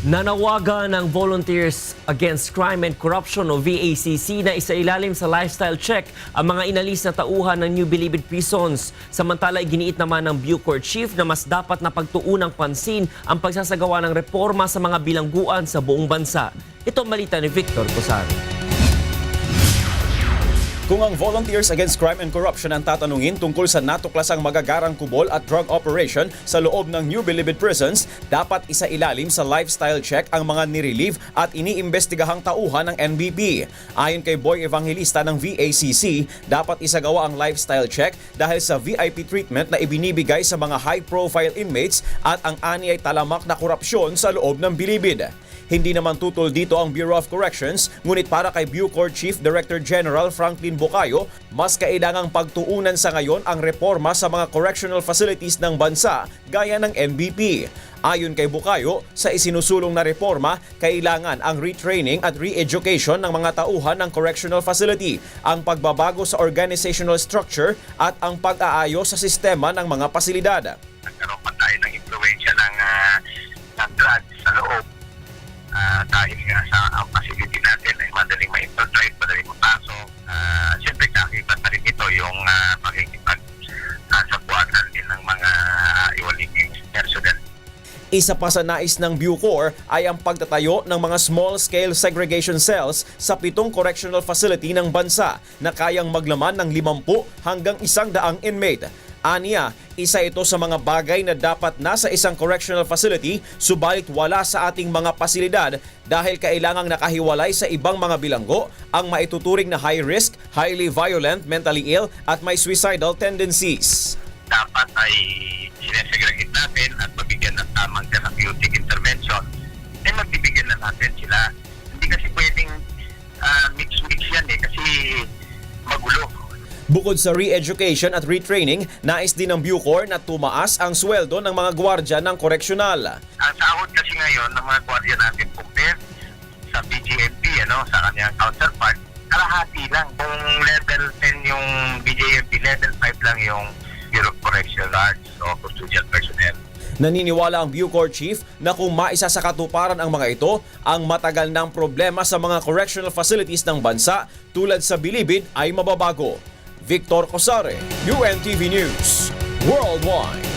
Nanawagan ng Volunteers Against Crime and Corruption o VACC na isailalim sa lifestyle check ang mga inalis na tauhan ng New Bilibid prisons. Samantala, iginiit naman ng Bucor Chief na mas dapat na pagtuunang pansin ang pagsasagawa ng reforma sa mga bilangguan sa buong bansa. Ito ang malita ni Victor Cosaro. Kung ang Volunteers Against Crime and Corruption ang tatanungin tungkol sa natuklasang magagarang kubol at drug operation sa loob ng New Bilibid Prisons, dapat isa ilalim sa lifestyle check ang mga nirelieve at iniimbestigahang tauhan ng NBP. Ayon kay Boy Evangelista ng VACC, dapat isagawa ang lifestyle check dahil sa VIP treatment na ibinibigay sa mga high-profile inmates at ang ani ay talamak na korupsyon sa loob ng Bilibid. Hindi naman tutol dito ang Bureau of Corrections, ngunit para kay Bucor Chief Director General Franklin Bocayo, mas kailangang pagtuunan sa ngayon ang reforma sa mga correctional facilities ng bansa gaya ng NBP. Ayon kay Bucayo, sa isinusulong na reforma, kailangan ang retraining at re-education ng mga tauhan ng correctional facility, ang pagbabago sa organizational structure at ang pag-aayos sa sistema ng mga pasilidad. Isa pa sa nais ng Bucor ay ang pagtatayo ng mga small-scale segregation cells sa pitong correctional facility ng bansa na kayang maglaman ng 50 hanggang 100 inmate. Aniya, isa ito sa mga bagay na dapat nasa isang correctional facility subalit wala sa ating mga pasilidad dahil kailangang nakahiwalay sa ibang mga bilanggo ang maituturing na high risk, highly violent, mentally ill at may suicidal tendencies. Dapat ay sinesegregate Bukod sa re-education at retraining, nais din ng Bucor na tumaas ang sweldo ng mga gwardya ng koreksyonal. Ang sahod kasi ngayon ng mga gwardiya natin compared sa BGMP, ano, sa kanyang counterpart, kalahati lang. Kung level 10 yung BJMP, level 5 lang yung Bureau of Correctional Arts o custodial personnel. Naniniwala ang Bucor Chief na kung maisa sa katuparan ang mga ito, ang matagal ng problema sa mga correctional facilities ng bansa tulad sa Bilibid ay mababago. Victor Cosare, UNTV News, Worldwide.